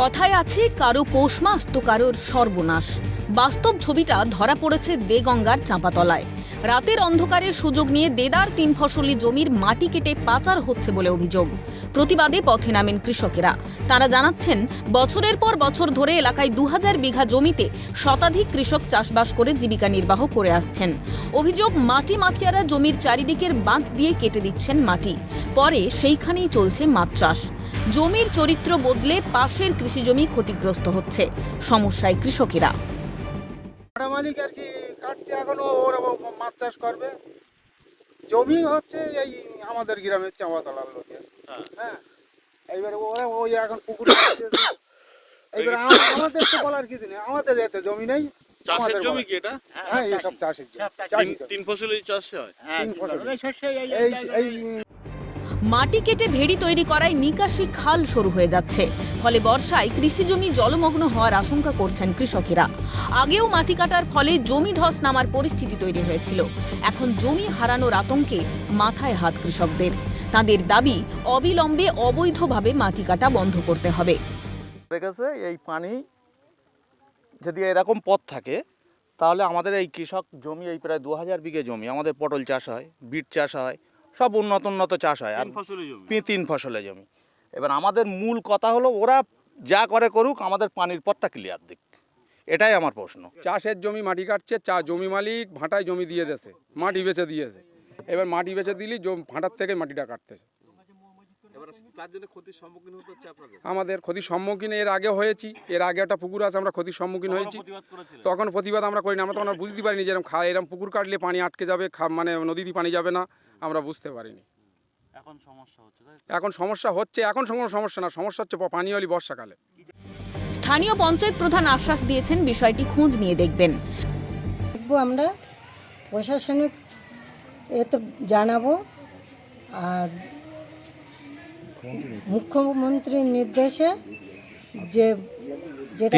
কথায় আছে, কারও পৌষ মাস তো কারোর সর্বনাশ। বাস্তব ছবিটা ধরা পড়েছে দেগঙ্গার চাঁপাতলায়। রাতের অন্ধকারে সুযোগ নিয়ে দেদার তিন ফসলি জমির মাটি কেটে পাচার হচ্ছে বলে অভিযোগ। প্রতিবাদে পথে নামেন কৃষকেরা। তারা জানাচ্ছেন, বছরের পর বছর ধরে এলাকায় দু হাজার বিঘা জমিতে শতাধিক কৃষক চাষবাস করে জীবিকা নির্বাহ করে আসছেন। অভিযোগ, মাটি মাফিয়ারা জমির চারিদিকের বাঁধ দিয়ে কেটে দিচ্ছেন মাটি। পরে সেইখানেই চলছে মাছ চাষ। জমির চরিত্র বদলে পাশের কৃষিজমি ক্ষতিগ্রস্ত হচ্ছে। সমস্যায় কৃষকেরা। মালিক আর কি কাটছে এখন ওরা মাছ চাষ করবে। জমি হচ্ছে এই আমাদের গ্রামের চাঁপাতলার লোকের হ্যাঁ এইবারে ওরা ওই এখন পুকুর এইবারে আমাদের তো বলার কিছু নেই আমাদের এতে জমি নেই চাষের জমি কি এটা? হ্যাঁ এইসব চাষের জমি তিন জমি। তিন ফসলি চাষ হয়? তিন ফসল। এই এই মাটি কেটে ভেড়ি তৈরি করায় নিকাশি খাল শুরু হয়ে যাচ্ছে। ফলে বর্ষায় কৃষিজমি জলমগ্ন হওয়ার আশঙ্কা করছেন কৃষকেরা। আগেও মাটি কাটার ফলে জমি ধস নামার পরিস্থিতি তৈরি হয়েছিল। এখন জমি হারানোর আতঙ্কে মাথায় হাত কৃষকদের। তাদের দাবি, অবিলম্বে অবৈধভাবে মাটি কাটা বন্ধ করতে হবে। এই পানি যদি এরকম পথ থাকে, তাহলে আমাদের এই কৃষক জমি, এই প্রায় দু হাজার বিঘে জমি, আমাদের পটল চাষ হয়, বিট চাষ হয় সব উন্নত উন্নত চাষ হয়। আর তিন ফসলি জমি। পি- তিন ফসলের জমি। এবার আমাদের মূল কথা হলো ওরা যা করে করুক আমাদের পানির পথটা ক্লিয়ার দিক। এটাই আমার প্রশ্ন। চাষের জমি মাটি কাটছে চা জমি মালিক ভাঁটায় জমি দিয়ে দেছে মাটি বেচে দিয়েছে। এবার মাটি বেচে দিলি ভাঁটার থেকে মাটিটা কাটতেছে। এবার তার জন্য ক্ষতির সম্মুখীন হতে হচ্ছে আপনাদের? আমাদের ক্ষতির সম্মুখীন এর আগে হয়েছি এর আগে একটা পুকুর আছে আমরা ক্ষতির সম্মুখীন হয়েছি। তখন প্রতিবাদ আমরা করি না আমরা তখন আর বুঝতে পারিনি যে এরকম খা এরকম পুকুর কাটলে পানি আটকে যাবে খা- মানে নদীতে পানি যাবে না। আমরা বুঝতে পারিনি। এখন সমস্যা হচ্ছে এখন সমস্যা হচ্ছে এখন কোনো সমস্যা না সমস্যা হচ্ছে প- পানি হলি বর্ষাকালে। স্থানীয় পঞ্চায়েত প্রধান আশ্বাস দিয়েছেন বিষয়টি খোঁজ নিয়ে দেখবেন। দেখব আমরা প্রশাসনিক এতে জানাব আর মুখ্যমন্ত্রীর নির্দেশে যে যেটা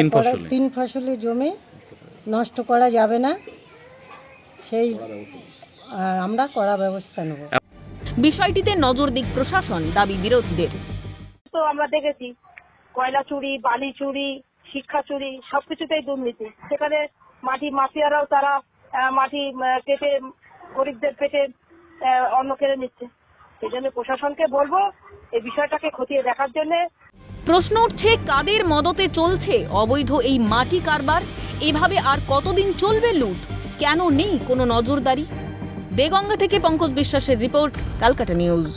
তিন ফসলি জমি নষ্ট করা যাবে না সেই আমরা করা ব্যবস্থা নেব। বিষয়টিতে নজর দিক প্রশাসন দাবি বিরোধীদের। তো আমরা দেখেছি কয়লা চুরি বালি চুরি শিক্ষা চুরি সবকিছুতেই দুর্নীতি। সেখানে মাটি মাফিয়ারাও তারা মাটি কেটে গরিবদের পেটে অন্ন কেড়ে নিচ্ছে। সেই জন্য প্রশাসনকে বলব এই বিষয়টাকে খতিয়ে দেখার জন্য প্রশ্ন উঠছে কাদের মদতে চলছে? অবৈধ এই মাটি কারবার? এভাবে আর কতদিন চলবে লুট? কেন নেই কোনো নজরদারি? দেগঙ্গা থেকে পঙ্কজ বিশ্বাসের রিপোর্ট ক্যালকাটা নিউজ।